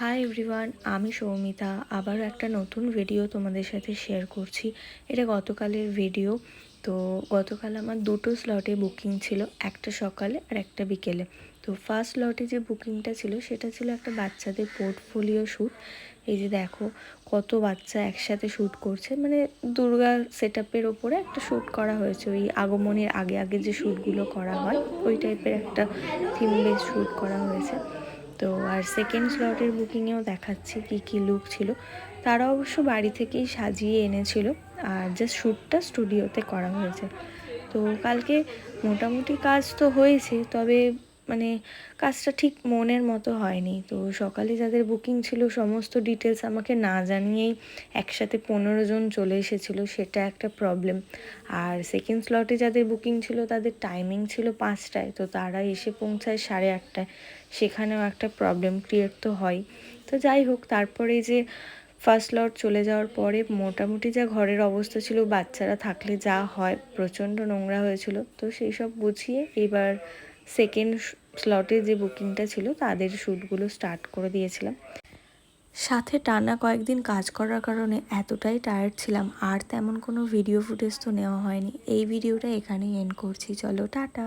Hi everyone আমি সৌমিতা। আবারও একটা নতুন ভিডিও তোমাদের সাথে শেয়ার করছি। এটা গতকালের ভিডিও তো গতকাল আমার দুটো স্লটে বুকিং ছিল, একটা সকালে আর একটা বিকেলে। তো ফার্স্ট স্লটে যে বুকিংটা ছিল, সেটা ছিল একটা বাচ্চাদের পোর্টফোলিও শ্যুট এই যে দেখো, কত বাচ্চা একসাথে শ্যুট করছে। মানে দুর্গা সেট আপের ওপরে একটা শ্যুট করা হয়েছে। ওই আগমনের আগে আগে যে শ্যুটগুলো করা হয়, ওই টাইপের একটা থিম বেস শ্যুট করা হয়েছে। তো আর সেকেন্ড স্লটের বুকিংয়েও দেখাচ্ছি কি কি লুক ছিল। তারা অবশ্য বাড়ি থেকেই সাজিয়ে এনেছিল আর জাস্ট শ্যুটটা স্টুডিওতে করা হয়েছে। তো কালকে মোটামুটি কাজ তো হয়েছে, তবে মানে কাজটা ঠিক মনের মতো হয়নি। তো সকালে যাদের বুকিং ছিল, সমস্ত ডিটেলস আমাকে না জানিয়েই একসাথে পনেরো জন চলে এসেছিল, সেটা একটা প্রবলেম আর সেকেন্ড স্লটে যাদের বুকিং ছিল, তাদের টাইমিং ছিল পাঁচটায়, তো তারা এসে পৌঁছায় সাড়ে আটটায়। সেখানেও একটা প্রবলেম ক্রিয়েট তো হয়। তো যাই হোক, তারপরে যে ফার্স্ট লট চলে যাওয়ার পরে মোটামুটি যা ঘরের অবস্থা ছিল, বাচ্চারা থাকলে যা হয়, প্রচণ্ড নোংরা হয়েছিল। তো সেই সব বুঝিয়ে এবার সেকেন্ড স্লটে যে বুকিংটা ছিল, তাদের শ্যুটগুলো স্টার্ট করে দিয়েছিলাম। সাথে টানা কয়েকদিন কাজ করার কারণে এতটাই টায়ার্ড ছিলাম, আর তেমন কোনো ভিডিও ফুটেজ তো নেওয়া হয়নি। এই ভিডিওটা এখানেই এন্ড করছি। চলো, টাটা।